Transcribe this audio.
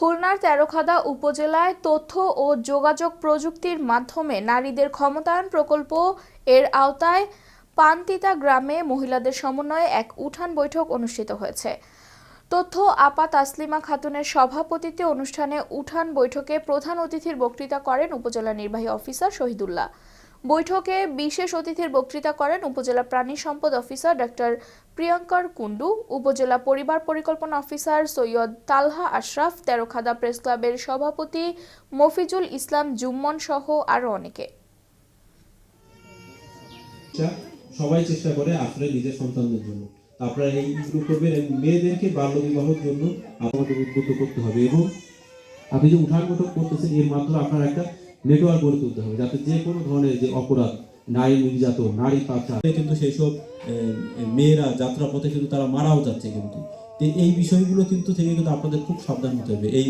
খুলনার তেরোখাদা উপজেলায় তথ্য ও যোগাযোগ প্রযুক্তির মাধ্যমে নারীদের ক্ষমতায়ন প্রকল্প এর আওতায় পান্তিতা গ্রামে মহিলাদের সমন্বয়ে এক উঠান বৈঠক অনুষ্ঠিত হয়েছে। তথ্য আপা তাসলিমা খাতুনের সভাপতিত্বে অনুষ্ঠানে উঠান বৈঠকে প্রধান অতিথির বক্তৃতা করেন উপজেলা নির্বাহী অফিসার শহীদুল্লাহ। বৈঠকে বিশেষ অতিথির বক্তৃতা করেন উপজেলা প্রাণী সম্পদ অফিসার ডক্টর প্রিয়ঙ্কর কুন্ডু উপজেলা পরিবার পরিকল্পনা অফিসার সৈয়দ তালহা আশরাফ, তেরোখাদা প্রেস ক্লাবের সভাপতি মফিজুল ইসলাম জুম্মন সহ আরও অনেকে। চেষ্টা সবাই চেষ্টা করে আসলে নিজের সন্তানদের জন্য। আপনারা এইগুলো করবেন এবং মেয়েদেরকে বাল্য বিবাহের জন্য আপনাদের উদ্বুদ্ধ করতে হবে। এবং আপনি যে উঠান বৈঠক করতেছেন, এর মাধ্যমে আপনার একটা নেটওয়ার্ক গড়ে তুলতে হবে যাতে যে কোনো ধরনের যে অপরাধ, নারী নির্যাতন, নারী পাচার কিন্তু সেই সব মেয়েরা যাত্রাপথে কিন্তু তারা মারাও যাচ্ছে কিন্তু। এই বিষয়গুলো কিন্তু থেকে কিন্তু আপনাদের খুব সাবধান হতে হবে। এই